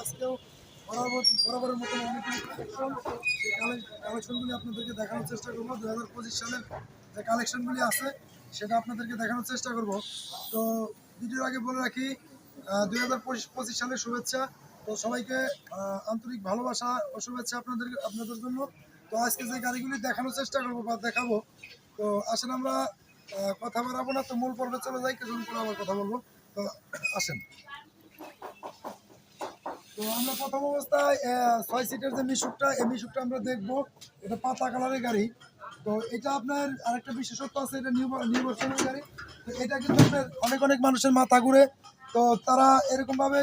আজকেও মতো কালেকশনগুলি আপনাদেরকে দেখানোর চেষ্টা দু হাজার পঁচিশ সালের যে কালেকশনগুলি আছে, সেটা আপনাদেরকে দেখানোর চেষ্টা তো ভিডিওর আগে বলে রাখি হাজার পঁচিশ সালের শুভেচ্ছা। তো সবাইকে আন্তরিক ভালোবাসা ও শুভেচ্ছা আপনাদের আপনাদের জন্য। তো আজকে যে গাড়িগুলি দেখানোর চেষ্টা করব বা দেখাবো, তো আসেন আমরা কথা বাড়াবো না। তো মূল পর্বে চলে যাই কিছুক্ষণ পরে আবার কথা বলব। আসেন। তো আমরা প্রথম অবস্থায় ছয় সিটের যে মিশুকটা, এই মিশুকটা আমরা দেখব। এটা পাতা কালারের গাড়ি। তো এটা আপনার আরেকটা বিশেষত্ব আছে, এটা নিউ নিউ গাড়ি। তো এটা কিন্তু আপনার অনেক অনেক মানুষের মাথা ঘুরে। তো তারা এরকমভাবে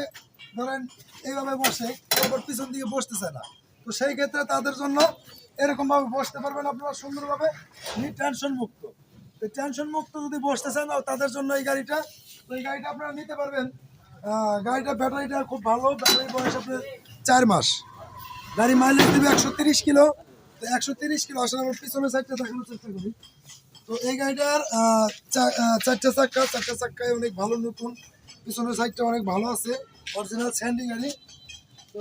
ধরেন এইভাবে বসে আবার পিছন দিকে বসতেছে না। তো সেই ক্ষেত্রে তাদের জন্য এরকমভাবে বসতে পারবেন আপনারা সুন্দরভাবে টেনশন মুক্ত টেনশন মুক্ত যদি বসতে চান তাদের জন্য এই গাড়িটা। তো এই গাড়িটা আপনারা নিতে পারবেন। গাড়িটা ব্যাটারিটা খুব ভালো। ব্যাটারি বয়স আপনার চার মাস। গাড়ি মাইলেজ দেবে একশো তিরিশ কিলো। তো একশো তিরিশ কিলো আসলে আমার পিছনের সাইডটা দেখানোর চেষ্টা করি। তো এই গাড়িটার চারটে চাক্কা। চারটে চাক্কায় অনেক ভালো নতুন। পিছনের সাইডটা অনেক ভালো আছে। অরিজিনাল স্যান্ডি গাড়ি। তো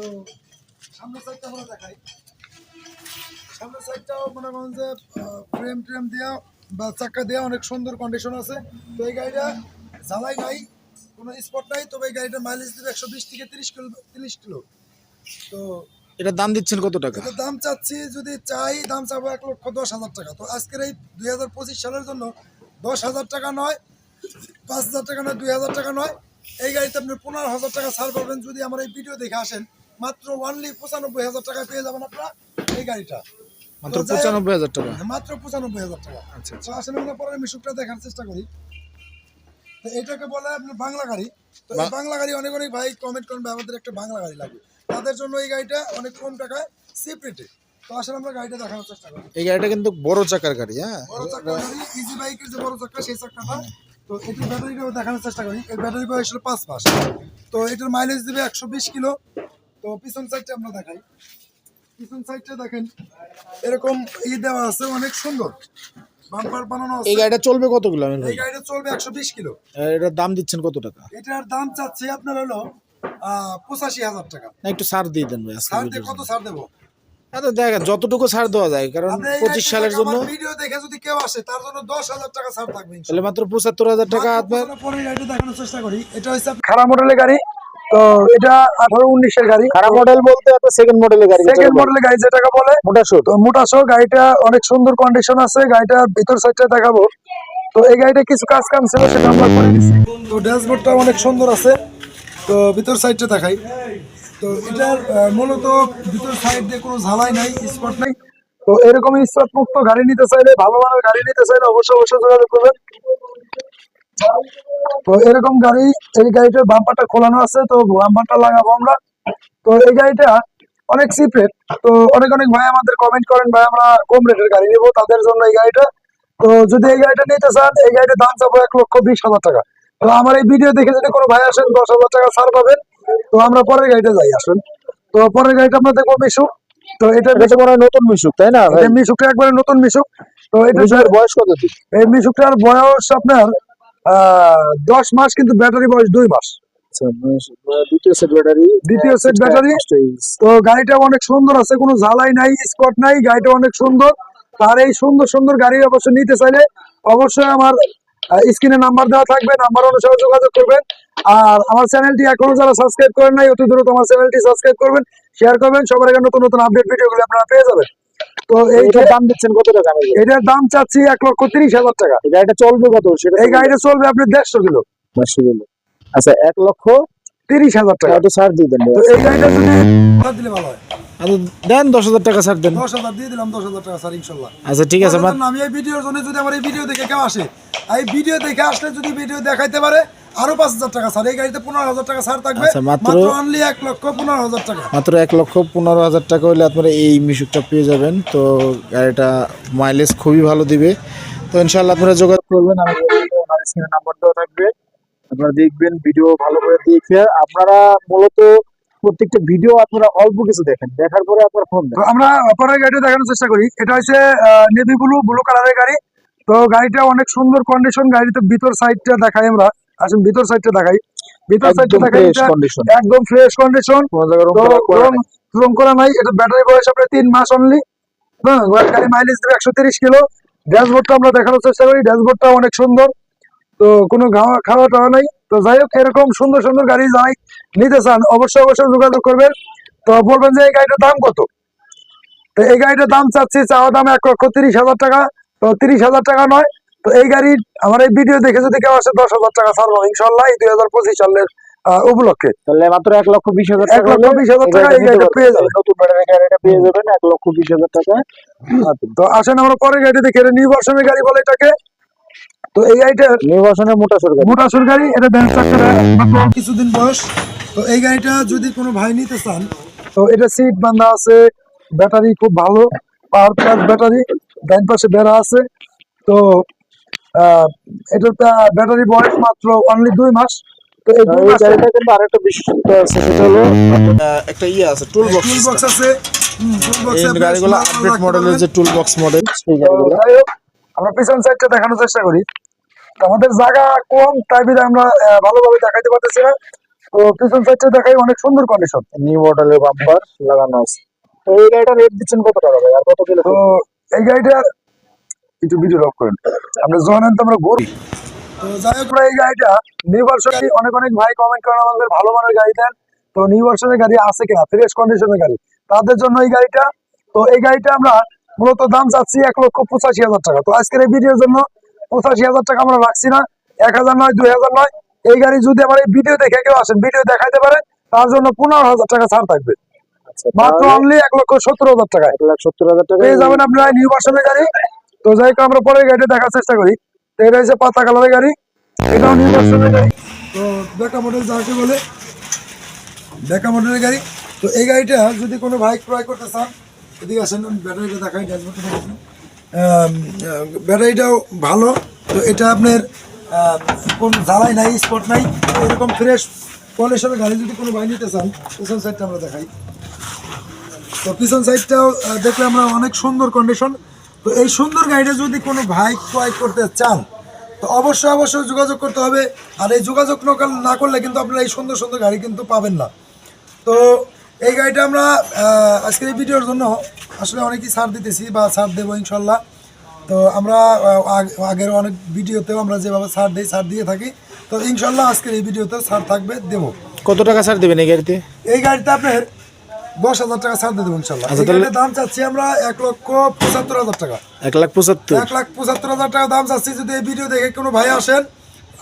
সামনের সাইডটা আমরা দেখাই। সামনের সাইডটাও মনে করেন যে ফ্রেম ট্রেম দেওয়া বা চাক্কা দেওয়া অনেক সুন্দর কন্ডিশন আছে। তো এই গাড়িটা জ্বালাই নাই কোনো স্পট নাই তবে এই গাড়িটার মাইলেজ দেবে একশো বিশ থেকে তিরিশ কিলো তিরিশ কিলো। তো এটার দাম দিচ্ছেন কত টাকা? এটা দাম চাচ্ছি যদি চাই দাম চাবো এক লক্ষ দশ হাজার টাকা। তো আজকের এই দুই হাজার পঁচিশ সালের জন্য দশ হাজার টাকা নয় পাঁচ হাজার টাকা নয় দুই হাজার টাকা নয়। এই গাড়িতে আপনি পনেরো হাজার টাকা ছাড় পাবেন যদি আমার এই ভিডিও দেখে আসেন। মাত্র ওয়ানলি পঁচানব্বই হাজার টাকা পেয়ে যাবেন আপনারা এই গাড়িটা। মাত্র পঁচানব্বই হাজার টাকা। মাত্র পঁচানব্বই হাজার টাকা। আচ্ছা তো আসলে আমরা পরে মিশুকটা দেখার চেষ্টা করি। তো এটাকে বলে আপনি বাংলা গাড়ি। তো এই বাংলা গাড়ি অনেক অনেক ভাই কমেন্ট করবে আমাদের একটা বাংলা গাড়ি লাগবে। তাদের জন্য এই গাড়িটা অনেক কম টাকায় রেটে তো আসলে আমরা গাড়িটা দেখানোর চেষ্টা করি। এই গাড়িটা কিন্তু বড় চাকার গাড়ি হ্যাঁ? বড় চাকা গাড়ি ইজি বাইকের যে বড় চাকা সেই চাকাটা। তো এটির ব্যাটারিটাও দেখানোর চেষ্টা করি। এই ব্যাটারি বয়স হলো পাঁচ মাস তো এটার মাইলেজ দেবে একশো বিশ কিলো। তো পিছন সাইডটা আমরা দেখাই। পিছন সাইডটা দেখেন এরকম ই দেওয়া আছে অনেক সুন্দর। বাম্পার বানানো আছে। এই গাড়িটা চলবে কত কিলো ভাই? এই গাড়িটা চলবে একশো বিশ কিলো। এটার দাম দিচ্ছেন কত টাকা? এটার দাম চাচ্ছে আপনার হলো আহ, পঁচাশি হাজার টাকা। না একটু ছাড় দিয়ে দেন ভাই আজকে ছাড় দিয়ে কত ছাড় দেবো? দেখেন যতটুকু ছাড় দেওয়া যায় কারণ পঁচিশ সালের জন্য ভিডিও দেখে যদি কেউ আসে তার জন্য দশ হাজার টাকা ছাড় থাকবে তাহলে মাত্র পঁচাত্তর হাজার টাকা আপনার পরে গাড়িটা দেখানোর চেষ্টা করি। এটা হচ্ছে খারাপ মডেলের গাড়ি? তো এটা আঠারো উনিশের গাড়ি। খারাপ মডেল বলতে সেকেন্ড মডেলের গাড়ি সেকেন্ড মডেলের গাড়ি যেটাকে বলে মোটা সুট তো মোটা গাড়িটা অনেক সুন্দর কন্ডিশন আছে গাড়িটার ভিতর সাইডটা দেখাবো। তো এই গাড়িটা কিছু কাজ কাম ছিল সেটা আমরা করে দিচ্ছি তো ড্যাশবোর্ডটা অনেক সুন্দর আছে তো ভিতর সাইডটা দেখাই। তো এটার মূলত ভিতর সাইড দিয়ে কোনো ঝালাই নাই স্পট নাই। তো এরকম স্পট মুক্ত গাড়ি নিতে চাইলে ভালো মানের গাড়ি নিতে চাইলে অবশ্যই অবশ্যই যোগাযোগ করবেন। তো এরকম গাড়ি এই গাড়িটার বাম্পারটা খোলানো আছে তো বাম্পারটা লাগাবো আমরা। তো এই গাড়িটা অনেক চিপ রেট তো অনেক অনেক ভাই আমাদের কমেন্ট করেন ভাই আমরা কম রেটের গাড়ি নেব তাদের জন্য এই গাড়িটা। তো যদি এই গাড়িটা নিতে চান এই গাড়িটার দাম চাবো এক লক্ষ বিশ হাজার টাকা। তো আমার এই ভিডিও দেখে যদি কোনো ভাই আসেন দশ হাজার টাকা ছাড় পাবেন। তো আমরা পরের গাড়িটা যাই আসেন। তো পরের গাড়িটা আমরা দেখব মিশুক। তো এটা তো মনে নতুন মিশুক তাই না মিশুকটা একবারে নতুন মিশুক। তো এটা বয়স কত এই মিশুকটার বয়স আপনার দশ মাস কিন্তু ব্যাটারি বয়স দুই মাস। আচ্ছা মিশুক, দ্বিতীয় সেট ব্যাটারি দ্বিতীয় set battery। তো গাড়িটা অনেক সুন্দর আছে কোনো ঝালাই নাই স্পট নাই গাড়িটা অনেক সুন্দর। আর এই সুন্দর সুন্দর গাড়ি অবশ্যই নিতে চাইলে অবশ্যই আমার স্ক্রিনে নাম্বার দেওয়া থাকবে নাম্বার অনুসারে যোগাযোগ করবেন। আর আমার চ্যানেলটি এখনও যারা সাবস্ক্রাইব করেন নাই অতি দ্রুত আমার চ্যানেলটি সাবস্ক্রাইব করবেন শেয়ার করবেন। সবার আগে নতুন নতুন আপডেট ভিডিওগুলো আপনারা পেয়ে যাবেন। তো এইটার দাম দিচ্ছেন কত টাকা? আমি এটার দাম চাচ্ছি এক লক্ষ তিরিশ হাজার টাকা। এই গাড়িটা চলবে কত? সেটা এই গাড়িটা চলবে আপনি দেড়শো কিলো। মাসে গেলে আচ্ছা এক লক্ষ তিরিশ হাজার টাকা। একটু ছাড় দিয়ে দেন? তো এই গাড়িটা যদি দিলে ভালো হয়। আচ্ছা দেন দশ হাজার টাকা ছাড় দেন। দশ হাজার দিয়ে দিলাম দশ হাজার টাকা স্যার ইনশাল্লাহ। আচ্ছা ঠিক আছে আমি এই ভিডিওর জন্য যদি আমার এই ভিডিও দেখে কেউ আসে এই ভিডিও দেখে আসলে যদি ভিডিও দেখাইতে পারে আরও পাঁচ হাজার টাকা স্যার এই গাড়িতে পনেরো হাজার টাকা ছাড় থাকবে। আচ্ছা, মাত্র- অনলি এক লক্ষ পনেরো হাজার টাকা। মাত্র এক লক্ষ পনেরো হাজার টাকা হলে আপনারা এই মিশুকটা পেয়ে যাবেন। তো গাড়িটা মাইলেজ খুবই ভালো দিবে। তো ইনশাল্লাহ আপনারা যোগাযোগ করবেন। নাম্বার দেওয়া থাকবে। আপনারা দেখবেন ভিডিও ভালো করে দেখে। আপনারা মূলত প্রত্যেকটা ভিডিও আপনারা অল্প কিছু দেখেন। দেখার পরে আপনার ফোন দেন আমরা পরের গাড়িটা দেখানোর চেষ্টা করি। এটা হচ্ছে নেভি ব্লু ব্লু কালারের গাড়ি। তো গাড়িটা অনেক সুন্দর কন্ডিশন গাড়িতে ভিতর সাইডটা দেখাই আমরা। আসুন ভিতর সাইডটা দেখাই। ভিতর সাইডটা কন্ডিশন একদম ফ্রেশ কন্ডিশন রং করা নাই। রং করা নাই এটা ব্যাটারি বয়স আপনার তিন মাস অনলি হ্যাঁ গাড়ি মাইলেজ দেবে একশো তিরিশ কিলো। ড্যাশবোর্ডটা আমরা দেখানোর চেষ্টা করি ড্যাশবোর্ডটা অনেক সুন্দর। তো কোনো খাওয়া খাওয়া টাওয়া নাই। তো যাই হোক এরকম সুন্দর সুন্দর গাড়ি যাই নিতে চান অবশ্যই অবশ্যই যোগাযোগ করবেন। তো বলবেন যে এই গাড়িটার দাম কত? তো এই গাড়িটার দাম চাচ্ছি চাওয়া দাম এক লক্ষ তিরিশ হাজার টাকা। তো তিরিশ হাজার টাকা নয় তো এই গাড়ির আমার এই ভিডিও দেখে যদি কেউ আসে দশ হাজার টাকা ছাড়বো ইনশাল্লাহ এই দুই হাজার পঁচিশ সালের আহ, উপলক্ষে। তাহলে মাত্র এক লক্ষ বিশ হাজার এক টাকা লক্ষ বিশ হাজার টাকা এই গাড়িটা পেয়ে। যাবেন। নতুন ব্যাটারি গাড়িটা পেয়ে যাবেন এক লক্ষ বিশ হাজার টাকা। তো আসেন আমরা পরের গাড়ি দেখে নিউ ভার্সনের গাড়ি বলে এটাকে। তো এই গাড়িটা নিউ ভার্সনের মোটা সরকার মোটাসুর গাড়ি এটা ব্যাংক চাকাটা কিছুদিন বয়স। তো এই গাড়িটা যদি কোনো ভাই নিতে চান তো এটা সিট বান্ধা আছে। ব্যাটারি খুব ভালো। পাওয়ার প্লাস ব্যাটারি ডাইন পাশে বেড়া আছে। তো আহ, এটার ব্যাটারি বয়স মাত্র অনলি দুই মাস। তো এই দুই এই মাসে কিন্তু আরেকটা বিশেষত্ব আছে সেটা হলো একটা ইয়ে আছে টুল বক্স টুল বক্স আছে এই গাড়িগুলো আপডেট মডেলের যে টুল বক্স মডেল আমরা পিছন সাইডটা দেখানোর চেষ্টা করি। আমাদের জায়গা কম তাই বিধে আমরা ভালোভাবে দেখাইতে পারতেছি না। তো পিছন সাইডটা দেখাই অনেক সুন্দর কন্ডিশন নিউ মডেলের বাম্পার লাগানো আছে। তো এই গাড়িটা রেট দিচ্ছেন কত টাকা ভাই? আর কত কিলো? তো এই গাড়িটার একটু ভিডিও অফ করেন। আমরা যখন আনতে আমরা ঘুরি তো যাই হোক এই গাড়িটা নিউ ভার্সনের অনেক অনেক ভাই কমেন্ট করেন আমাদের ভালো মানের গাড়ি দেন। তো নিউ ভার্সনের গাড়ি আছে কিনা? ফ্রেশ কন্ডিশনের গাড়ি। তাদের জন্য এই গাড়িটা। তো এই গাড়িটা আমরা মূলত দাম চাচ্ছি এক লক্ষ পঁচাশি হাজার টাকা। তো আজকের এই ভিডিওর জন্য পঁচাশি হাজার টাকা আমরা রাখছি না। এক হাজার নয় দুই হাজার নয়। এই গাড়ি যদি আবার এই ভিডিও দেখে কেউ আসেন ভিডিও দেখাইতে পারেন তার জন্য পনেরো হাজার টাকা ছাড় থাকবে। আচ্ছা মাত্র অনলি এক লক্ষ সত্তর হাজার টাকা এক লাখ সত্তর হাজার টাকা পেয়ে যাবেন আপনারা নিউ ভার্সনের গাড়ি। তো যাই হোক, আমরা পরে গাড়িটা দেখার চেষ্টা করি। তো এটা হচ্ছে পাতা কালারের গাড়ি। এটাও নিউ ভার্সনের গাড়ি। তো বেকা মডেল যাকে বলে বেকা মডেলের গাড়ি। তো এই গাড়িটা যদি কোনো বাইক ক্রয় করতে চান, এদিকে আসেন ব্যাটারিটা দেখাই ড্যাশবোর্ডটা দেখাই ব্যাটারিটাও ভালো। তো এটা আপনার কোন জ্বালাই নাই স্পট নাই। এরকম ফ্রেশ কন্ডিশনের গাড়ি যদি কোনো ভাই নিতে চান, পিছন সাইডটা আমরা দেখাই। তো পিছন সাইডটাও দেখলে আমরা অনেক সুন্দর কন্ডিশন তো এই সুন্দর গাড়িটা যদি কোনো ভাই ক্রয় করতে চান তো অবশ্যই অবশ্যই যোগাযোগ করতে হবে। আর এই যোগাযোগ না না করলে কিন্তু আপনারা এই সুন্দর সুন্দর গাড়ি কিন্তু পাবেন না। তো এই গাড়িটা আমরা আজকের এই ভিডিওর জন্য আসলে অনেকই ছাড় দিতেছি বা ছাড় দেবো ইনশাল্লাহ। তো আমরা আগ- আগের অনেক ভিডিওতেও আমরা যেভাবে ছাড় দিই ছাড় দিয়ে থাকি তো ইনশাল্লাহ আজকের এই ভিডিওতেও ছাড় থাকবে দেবো। কত টাকা ছাড় দেবেন এই গাড়িতে? এই গাড়িতে আপনার দশ হাজার টাকা ছাড় দিয়ে দেবো ইনশাল্লাহ। আচ্ছা, দাম চাচ্ছি আমরা এক লক্ষ পঁচাত্তর হাজার টাকা। এক লাখ পঁচাত্তর। এক লাখ পঁচাত্তর হাজার টাকা দাম চাচ্ছি। যদি এই ভিডিও দেখে কোনো ভাই আসেন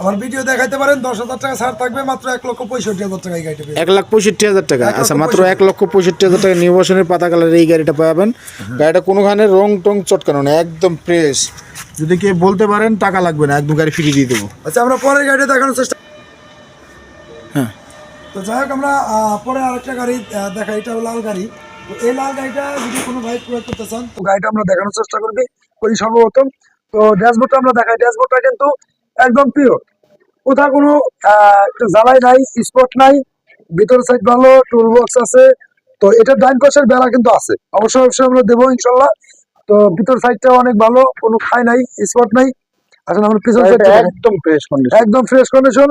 আমার ভিডিও দেখাইতে পারেন দশ হাজার টাকা ছাড় থাকবে মাত্র এক লক্ষ পঁয়ষট্টি হাজার টাকা এই গাড়িটা এক লাখ পঁয়ষট্টি হাজার টাকা। আচ্ছা মাত্র এক লক্ষ পঁয়ষট্টি হাজার টাকা পাতা কালারের এই গাড়িটা পাবেন। গাড়িটা কোনোখানে রং টং চটকানো না একদম ফ্রেশ যদি কেউ বলতে পারেন টাকা লাগবে না একদম গাড়ি ফিরিয়ে দিয়ে দেবো। আচ্ছা আমরা পরের গাড়িটা দেখানোর চেষ্টা তো যাই হোক আমরা পরে আরেকটা গাড়ি দেখাই। এটা হলো লাল গাড়ি। তো এই লাল গাড়িটা যদি কোনো ভাই প্রয়োগ করতে চান তো গাড়িটা আমরা দেখানোর চেষ্টা করবি। করি সর্বপ্রথম। তো ড্যাশবোর্ডটা আমরা দেখাই। ড্যাশবোর্ডটা কিন্তু একদম পিওর কোথাও কোনো একটু জ্বালাই নাই স্পট নাই। ভিতর সাইড ভালো টুল বক্স আছে। তো এটা ডাইন পাশের বেড়া কিন্তু আছে। অবশ্যই অবশ্যই আমরা দেবো ইনশাল্লাহ। তো ভিতর সাইডটা অনেক ভালো কোনো খাই নাই স্পট নাই। আসলে আমরা পিছন সাইডটা একদম ফ্রেশ কন্ডিশন একদম ফ্রেশ কন্ডিশন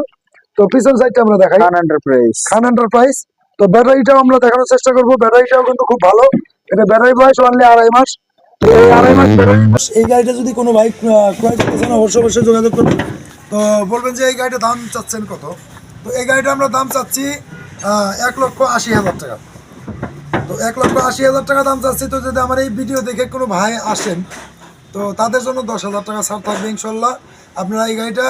তো পিছন সাইডটা আমরা দেখাই। খান এন্টারপ্রাইজ খান এন্টারপ্রাইজ তো ব্যাটারিটাও আমরা দেখানোর চেষ্টা করব। ব্যাটারিটাও কিন্তু খুব ভালো। এটা ব্যাটারি বয়স অনলি আড়াই মাস। এই আড়াই মাস এই গাড়িটা যদি কোনো বাইক ক্রয় করতে চান অবশ্যই অবশ্যই যোগাযোগ করবেন তো বলবেন যে এই গাড়িটা দাম চাচ্ছেন কত? তো এই গাড়িটা আমরা দাম চাচ্ছি এক লক্ষ আশি হাজার টাকা। তো এক লক্ষ আশি হাজার টাকা দাম চাচ্ছি। তো যদি আমার এই ভিডিও দেখে কোনো ভাই আসেন তো তাদের জন্য দশ হাজার টাকা ছাড় থাকবে ইনশাল্লাহ। আপনারা এই গাড়িটা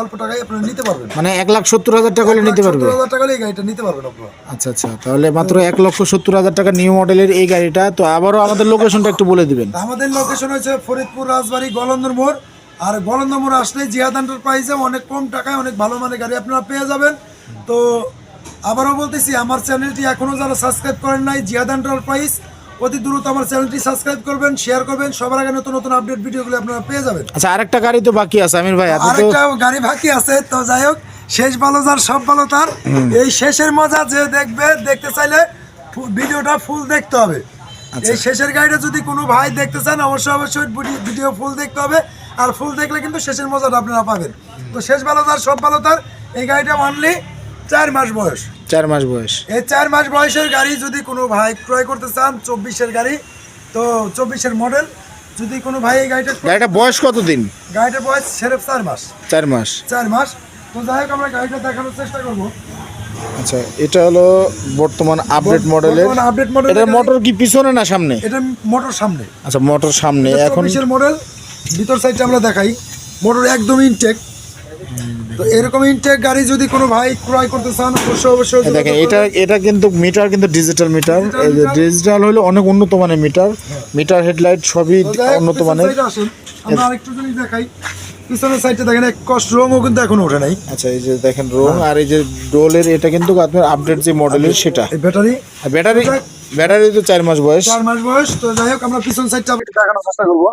অল্প টাকায় আপনারা নিতে পারবেন। মানে এক লাখ সত্তর হাজার টাকা হলে নিতে পারবে? সত্তর হাজার টাকা এই গাড়িটা নিতে পারবেন আপনারা। আচ্ছা আচ্ছা তাহলে মাত্র এক লক্ষ সত্তর হাজার টাকা নিউ মডেলের এই গাড়িটা। তো আবারও আমাদের লোকেশনটা একটু বলে দিবেন। আমাদের লোকেশন হচ্ছে ফরিদপুর রাজবাড়ি গলন্দর মোড়। আর গলন্দর মোড় আসলে জিহাদ এন্টারপ্রাইজে অনেক কম টাকায় অনেক ভালো মানের গাড়ি আপনারা পেয়ে যাবেন। তো আবারও বলতেছি আমার চ্যানেলটি এখনও যারা সাবস্ক্রাইব করেন নাই জিহাদ এন্টারপ্রাইজ অতি দ্রুত আমার চ্যানেলটি সাবস্ক্রাইব করবেন শেয়ার করবেন। সবার আগে নতুন নতুন আপডেট ভিডিওগুলো আপনারা পেয়ে যাবেন। আচ্ছা আরেকটা গাড়ি তো বাকি আছে আমির ভাই আরেকটা গাড়ি বাকি আছে তো যাই হোক শেষ ভালো যার সব ভালো তার। এই শেষের মজা যে দেখবে দেখতে চাইলে ভিডিওটা ফুল দেখতে হবে। এই শেষের গাড়িটা যদি কোনো ভাই দেখতে চান অবশ্যই অবশ্যই ভিডিও ফুল দেখতে হবে। আর ফুল দেখলে কিন্তু শেষের মজাটা আপনারা পাবেন। তো শেষ ভালো তার সব ভালো তার। এই গাড়িটা অনলি চার মাস বয়স। চার মাস বয়স। এই চার মাস বয়সের গাড়ি যদি কোনো ভাই ক্রয় করতে চান চব্বিশের গাড়ি তো চব্বিশের মডেল যদি কোনো ভাই এই গাড়িটা গাড়িটা বয়স কত দিন গাড়িটার বয়স সেরেফ চার মাস। চার মাস। চার মাস। তো যাই হোক আমরা গাড়িটা দেখানোর চেষ্টা করব। আচ্ছা এটা হলো বর্তমান আপডেট মডেলের আপডেট মডেল এটার মোটর কি পিছনে না সামনে? এটা মোটর সামনে। আচ্ছা মোটর সামনে। এখন মডেল ভিতর সাইডটা আমরা দেখাই। মোটর একদম ইনটেক তো এরকম ইনটেক গাড়ি যদি কোনো ভাই ক্রয় করতে চান অবশ্যই অবশ্যই দেখেন এটা এটা কিন্তু মিটার কিন্তু ডিজিটাল মিটার এই যে ডিজিটাল হলো অনেক উন্নত মানের মিটার মিটার হেডলাইট সবই উন্নত মানের। আমরা আরেকটু দেখাই পিছনের সাইডটা দেখেন এক রঙও কিন্তু এখনও ওঠে নাই। আচ্ছা এই যে দেখেন রং আর এই যে ডোলের এটা কিন্তু আপনার আপডেট যে মডেলের সেটা। ব্যাটারি ব্যাটারি ব্যাটারি তো চার মাস বয়স। চার মাস বয়স তো যাই হোক আমরা পিছন সাইডটা দেখানোর চেষ্টা করব।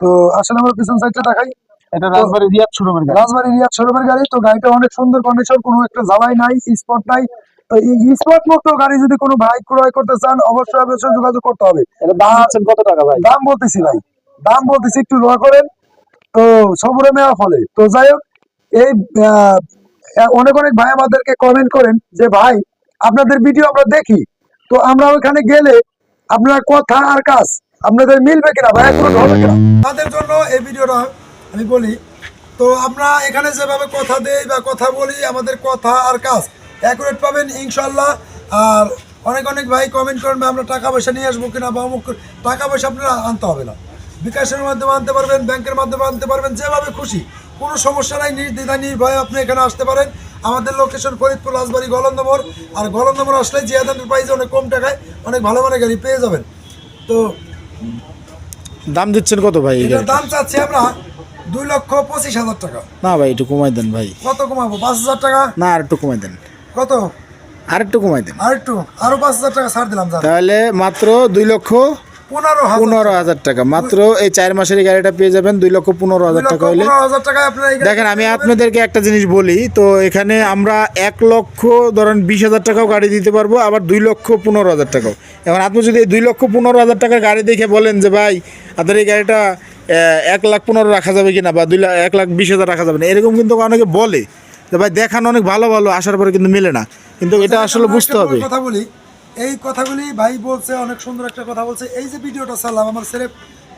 তো আসলে আমরা পিছন সাইডটা দেখাই। এটা রাজবাড়ি রিয়াদ শোরুমের গাড়ি। রাজবাড়ি রিয়াদ শোরুমের গাড়ি তো গাড়িটা অনেক সুন্দর কন্ডিশন কোনো একটা জ্বালাই নাই স্পট নাই। তো স্পট মুক্ত গাড়ি যদি কোনো ভাই ক্রয় করতে চান অবশ্যই অবশ্যই যোগাযোগ করতে হবে। দাম হচ্ছেন কত টাকা ভাই? দাম বলতেছি ভাই দাম বলতেছি একটু রোয়া করেন। তো সবরে ফলে তো যাই হোক এই আহ, অনেক অনেক ভাই আমাদেরকে কমেন্ট করেন যে ভাই আপনাদের ভিডিও আমরা দেখি। তো আমরা ওখানে গেলে আপনার কথা আর কাজ আপনাদের মিলবে কিনা? ভাই একটু হবে কিনা? তাদের জন্য এই ভিডিওটা আমি বলি তো আমরা এখানে যেভাবে কথা দেই বা কথা বলি আমাদের কথা আর কাজ অ্যাকুরেট পাবেন ইনশাল্লাহ আর অনেক অনেক ভাই কমেন্ট করেন ভাই আমরা টাকা পয়সা নিয়ে আসব কিনা বা অমুক টাকা পয়সা আপনারা আনতে হবে না। বিকাশের মাধ্যমে আনতে পারবেন ব্যাংকের মাধ্যমে আনতে পারবেন যেভাবে খুশি। কোনো সমস্যা নাই নির্দ্বিধা নির্ভয়ে আপনি এখানে আসতে পারেন। আমাদের লোকেশন ফরিদপুর রাজবাড়ি গলন্দমোর। আর গলন্দমোর আসলে জিয়াদ এন্টারপ্রাইজে অনেক কম টাকায় অনেক ভালো মানের গাড়ি পেয়ে যাবেন। তো দাম দিচ্ছেন কত ভাই? দাম চাচ্ছি আমরা দুই লক্ষ পঁচিশ হাজার টাকা। না ভাই একটু কমাই দেন ভাই। কত কমাবো? পাঁচ হাজার টাকা? না আর একটু কমাই দেন। কত? আর একটু কমাই দেন। আর একটু? আরও পাঁচ হাজার টাকা ছাড় দিলাম তাহলে মাত্র দুই লক্ষ পনেরো হাজার। টাকা। মাত্র এই চার মাসের এই গাড়িটা পেয়ে যাবেন দুই লক্ষ পনেরো হাজার টাকা হলে। দেখেন আমি আপনাদেরকে একটা জিনিস বলি তো এখানে আমরা এক লক্ষ ধরেন বিশ হাজার টাকাও গাড়ি দিতে পারব আবার দুই লক্ষ পনেরো হাজার টাকাও। এখন আপনি যদি দুই লক্ষ পনেরো হাজার টাকার গাড়ি দেখে বলেন যে ভাই আপনার এই গাড়িটা এক লাখ পনেরো রাখা যাবে কিনা বা দুই লাখ এক লাখ বিশ হাজার রাখা যাবে না। এরকম কিন্তু অনেকে বলে যে ভাই দেখান অনেক ভালো ভালো। আসার পরে কিন্তু মেলে না। কিন্তু এটা আসলে বুঝতে হবে। কথা বলি। এই কথাগুলি ভাই বলছে অনেক সুন্দর একটা কথা বলছে। এই যে ভিডিওটা চালাম আমার ছেলে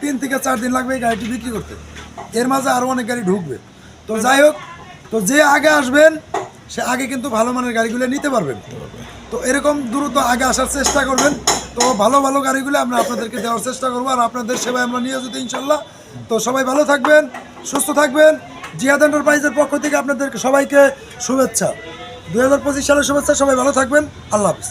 তিন থেকে চার দিন লাগবে এই গাড়িটি বিক্রি করতে। এর মাঝে আরও অনেক গাড়ি ঢুকবে। তো যাই হোক তো যে আগে আসবেন সে আগে কিন্তু ভালো মানের গাড়িগুলো নিতে পারবেন। তো এরকম দ্রুত আগে আসার চেষ্টা করবেন। তো ভালো ভালো গাড়িগুলো আমরা আপনাদেরকে দেওয়ার চেষ্টা করব আর আপনাদের সেবায় আমরা নিয়ে যেতে ইনশাল্লাহ। তো সবাই ভালো থাকবেন, সুস্থ থাকবেন। জিয়াদ এন্টারপ্রাইজের পক্ষ থেকে আপনাদেরকে সবাইকে শুভেচ্ছা। দু হাজার পঁচিশ সালের শুভেচ্ছা, সবাই ভালো থাকবেন। আল্লাহ হাফিজ।